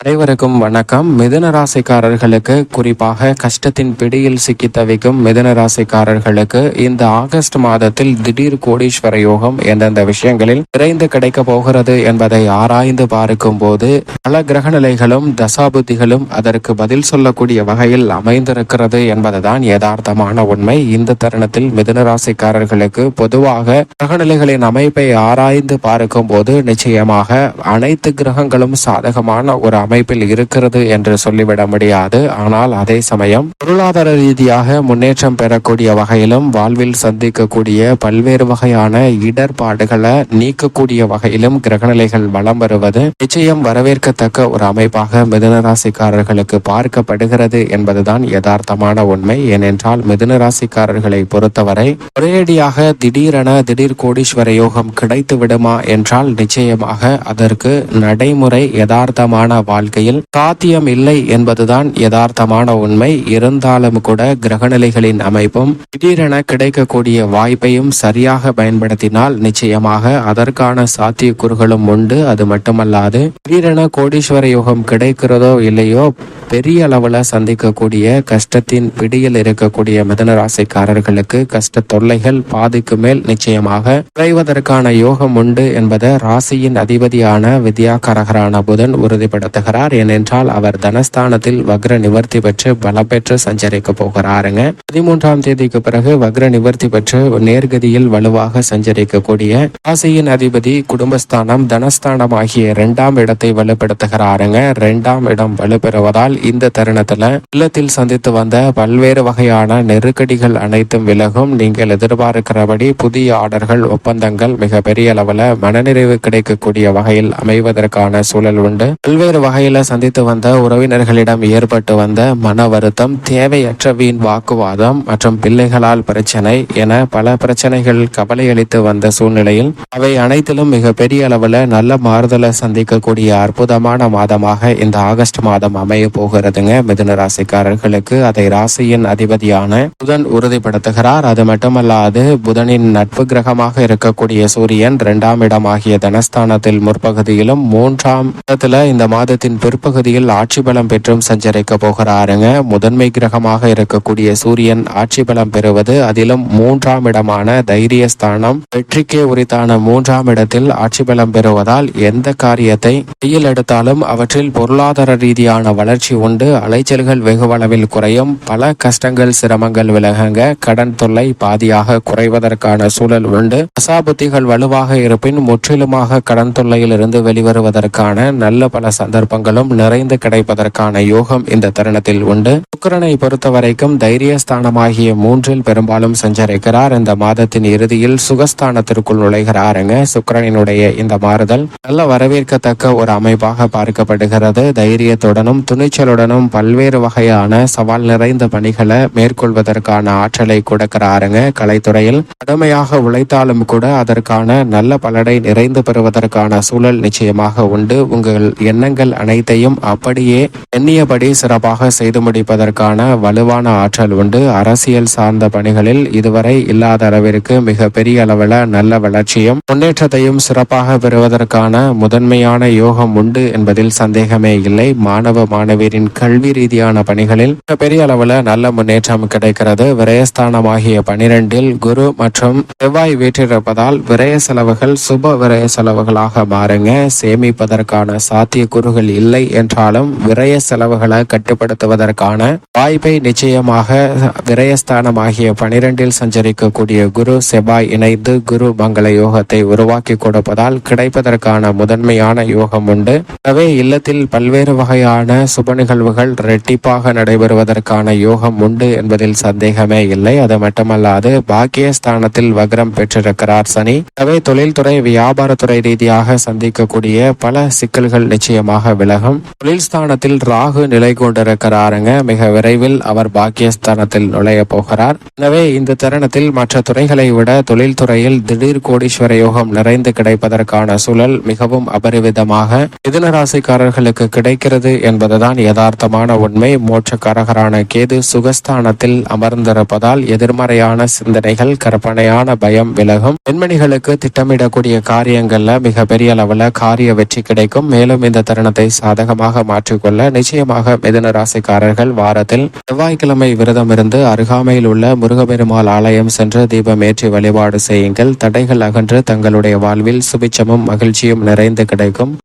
அனைவருக்கும் வணக்கம். மிதுன ராசிக்காரர்களுக்கு குறிப்பாக கஷ்டத்தின் பிடியில் சிக்கி தவிக்கும் மிதுன ராசிக்காரர்களுக்கு இந்த ஆகஸ்ட் மாதத்தில் திடீர் கோடீஸ்வர யோகம் எந்தெந்த விஷயங்களில் விரைந்து கிடைக்க போகிறது என்பதை ஆராய்ந்து பார்க்கும் போது பல கிரகநிலைகளும் தசாபுத்திகளும் அதற்கு பதில் சொல்லக்கூடிய வகையில் அமைந்திருக்கிறது என்பதுதான் யதார்த்தமான உண்மை. இந்த தருணத்தில் மிதுன ராசிக்காரர்களுக்கு பொதுவாக கிரகநிலைகளின் அமைப்பை ஆராய்ந்து பார்க்கும் போது நிச்சயமாக அனைத்து கிரகங்களும் சாதகமான ஒரு அமைப்பில் இருக்கிறது என்று சொல்லிவிட முடியாது. ஆனால் அதே சமயம் பொருளாதார ரீதியாக முன்னேற்றம் பெறக்கூடிய வகையிலும் வாழ்வில் சந்திக்கக்கூடிய பல்வேறு வகையான இடர்பாடுகளை நீக்கக்கூடிய வகையிலும் கிரகநிலைகள் வலம் வருவது நிச்சயம் வரவேற்கத்தக்க ஒரு அமைப்பாக மிதுனராசிக்காரர்களுக்கு பார்க்கப்படுகிறது என்பதுதான் யதார்த்தமான உண்மை. ஏனென்றால் மிதுனராசிக்காரர்களை பொறுத்தவரை ஒரேடியாக திடீரென திடீர் கோடீஸ்வர யோகம் கிடைத்து விடுமா என்றால் நிச்சயமாக அதற்கு நடைமுறை யதார்த்தமான வாழ்க்கையில் சாத்தியம் இல்லை என்பதுதான் யதார்த்தமான உண்மை. இருந்தாலும் கூட கிரகநிலைகளின் அமைப்பும் திடீரென கிடைக்கக்கூடிய வாய்ப்பையும் சரியாக பயன்படுத்தினால் நிச்சயமாக அதற்கான சாத்தியக்கூறுகளும் உண்டு. அது மட்டுமல்லாது திடீரென கோடீஸ்வர யோகம் கிடைக்கிறதோ இல்லையோ பெரிய அளவுல சந்திக்கக்கூடிய கஷ்டத்தின் பிடியில் இருக்கக்கூடிய மிதனராசிக்காரர்களுக்கு கஷ்ட தொல்லைகள் பாதிக்கு மேல் நிச்சயமாக குறைவதற்கான யோகம் உண்டு என்பதை ராசியின் அதிபதியான வித்யாகரகரான புதன் உறுதிப்படுத்துகிறார். ஏனென்றால் அவர் தனஸ்தானத்தில் வக்ர நிவர்த்தி பெற்று பலம் பெற்று சஞ்சரிக்க போகிறாருங்க. பதிமூன்றாம் தேதிக்கு பிறகு வக்ர நிவர்த்தி பெற்று நேர்கதியில் வலுவாக சஞ்சரிக்கக்கூடிய ராசியின் அதிபதி குடும்பஸ்தானம் தனஸ்தானம் ஆகிய இரண்டாம் இடத்தை வலுப்படுத்துகிறாருங்க. இரண்டாம் இடம் வலுப்பெறுவதால் இந்த தருணத்துல இல்லத்தில் சந்தித்து வந்த பல்வேறு வகையான நெருக்கடிகள் அனைத்தும் விலகும். நீங்கள் எதிர்பார்க்கிறபடி புதிய ஆர்டர்கள் ஒப்பந்தங்கள் மிக பெரிய அளவுல மனநிறைவு கிடைக்கக்கூடிய வகையில் அமைவதற்கான சூழல் உண்டு. பல்வேறு வகை வகையில் சந்தித்து வந்த உறவினர்களிடம் ஏற்பட்டு வந்த மன வருத்தம் தேவையற்ற வீண் வாக்குவாதம் மற்றும் பிள்ளைகளால் பிரச்சனை என பல பிரச்சனைகள் கவலையளித்து வந்த சூழ்நிலையில் அவை அனைத்திலும் மிக பெரிய அளவில் நல்ல மாறுதலை சந்திக்கக்கூடிய அற்புதமான மாதமாக இந்த ஆகஸ்ட் மாதம் அமைய போகிறதுங்க. மிதுன ராசிக்காரர்களுக்கு அதை ராசியின் அதிபதியான புதன் உறுதிப்படுத்துகிறார். அது மட்டுமல்லாது புதனின் நட்பு கிரகமாக இருக்கக்கூடிய சூரியன் இரண்டாம் இடமாகிய தனஸ்தானத்தில் முற்பகுதியிலும் மூன்றாம் இடத்துல இந்த மாதத்தின் பிற்பகுதியில் ஆட்சி பலம் பெற்றும் சஞ்சரிக்க போகிறாருங்க. முதன்மை கிரகமாக இருக்கக்கூடிய சூரியன் ஆட்சி பலம் பெறுவது அதிலும் மூன்றாம் இடமான தைரிய ஸ்தானம் வெற்றிக்கே உரித்தான மூன்றாம் இடத்தில் ஆட்சி பலம் பெறுவதால் எந்த காரியத்தை கையில் எடுத்தாலும் அவற்றில் பொருளாதார ரீதியான வளர்ச்சி உண்டு. அலைச்சல்கள் வெகுவளவில் குறையும். பல கஷ்டங்கள் சிரமங்கள் விலகுங்க. கடன் தொல்லை பாதியாக குறைவதற்கான சூழல் உண்டு. அசாபுத்திகள் வலுவாக இருப்பின் முற்றிலுமாக கடன் தொல்லையிலிருந்து வெளிவருவதற்கான நல்ல பல சந்தர்ப்பங்களும் நிறைந்து கிடைப்பதற்கான யோகம் இந்த தருணத்தில் உண்டு. சுக்கரனை பொறுத்த வரைக்கும் தைரியஸ்தானமாகிய மூன்றில் பெரும்பாலும் சஞ்சரிக்கிறார். இந்த மாதத்தின் இறுதியில் சுகஸ்தானத்திற்குள் நுழைகிறாருங்க சுக்கரனினுடைய இந்த மாறுதல் நல்ல வரவேற்கத்தக்க ஒரு அமைப்பாக பார்க்கப்படுகிறது. தைரியத்துடனும் துணிச்சலுடனும் பல்வேறு வகையான சவால் நிறைந்த பணிகளை மேற்கொள்வதற்கான ஆற்றலை கொடுக்கிறாருங்க கலைத்துறையில் கடுமையாக உழைத்தாலும் கூட அதற்கான நல்ல பலனை நிறைந்து பெறுவதற்கான சூழல் நிச்சயமாக உண்டு. உங்கள் எண்ணங்கள் அனைத்தையும் அப்படியே எண்ணியபடி சிறப்பாக செய்து முடிப்பதற்கான வலுவான ஆற்றல் உண்டு. அரசியல் சார்ந்த பணிகளில் இதுவரை இல்லாத அளவிற்கு மிக பெரிய அளவில் நல்ல வளர்ச்சியும் முன்னேற்றத்தையும் சிறப்பாக பெறுவதற்கான முதன்மையான யோகம் உண்டு என்பதில் சந்தேகமே இல்லை. மாணவ மாணவியரின் கல்வி ரீதியான பணிகளில் மிக பெரிய அளவில் நல்ல முன்னேற்றம் கிடைக்கிறது. விரயஸ்தானமாகிய பனிரெண்டில் குரு மற்றும் செவ்வாய் வீற்றிருப்பதால் விரய செலவுகள் சுப விரய செலவுகளாக மாறுங்க. சேமிப்பதற்கான செலவுகள் இல்லை என்றாலும் விரய செலவுகளை கட்டுப்படுத்துவதற்கான வாய்ப்பை நிச்சயமாக விரயஸ்தானமாகிய பனிரெண்டில் சஞ்சரிக்கக்கூடிய குரு செவ்வாய் இணைந்து குரு மங்கள யோகத்தை உருவாக்கி கொடுப்பதால் கிடைப்பதற்கான முதன்மையான யோகம் உண்டு. எனவே இல்லத்தில் பல்வேறு வகையான சுப நிகழ்வுகள் ரெட்டிப்பாக நடைபெறுவதற்கான யோகம் உண்டு என்பதில் சந்தேகமே இல்லை. அது மட்டுமல்லாது பாக்கியஸ்தானத்தில் வக்ரம் பெற்றிருக்கிறார் சனி. எனவே தொழில்துறை வியாபாரத்துறை ரீதியாக சந்திக்கக்கூடிய பல சிக்கல்கள் நிச்சயமாக விலகும். தொழில் ஸ்தானத்தில் ராகு நிலை கொண்டிருக்கிறாருங்க. மிக விரைவில் அவர் பாக்கியஸ்தானத்தில் நுழைய போகிறார். எனவே இந்த தருணத்தில் மற்ற துறைகளை விட தொழில்துறையில் திடீர் கோடீஸ்வர யோகம் நிறைந்து கிடைப்பதற்கான சூழல் மிகவும் அபரிவிதமாக மிதுனராசிக்காரர்களுக்கு கிடைக்கிறது என்பதுதான் யதார்த்தமான உண்மை. மோட்சக்காரகரான கேது சுகஸ்தானத்தில் அமர்ந்திருப்பதால் எதிர்மறையான சிந்தனைகள் கற்பனையான பயம் விலகும். பெண்மணிகளுக்கு திட்டமிடக்கூடிய காரியங்கள்ல மிக பெரிய அளவுல காரிய வெற்றி கிடைக்கும். மேலும் இந்த தருணத்தை அதை சாதகமாக மாற்றிக்கொள்ள நிச்சயமாக மிதன ராசிக்காரர்கள் வாரத்தில் செவ்வாய்க்கிழமை விரதம் இருந்து அருகாமையில் உள்ள முருகபெருமாள் ஆலயம் சென்று தீபம் ஏற்றி வழிபாடு செய்யுங்கள். தடைகள் அகன்று தங்களுடைய வாழ்வில் சுபிச்சமும் மகிழ்ச்சியும் நிறைந்து கிடைக்கும்.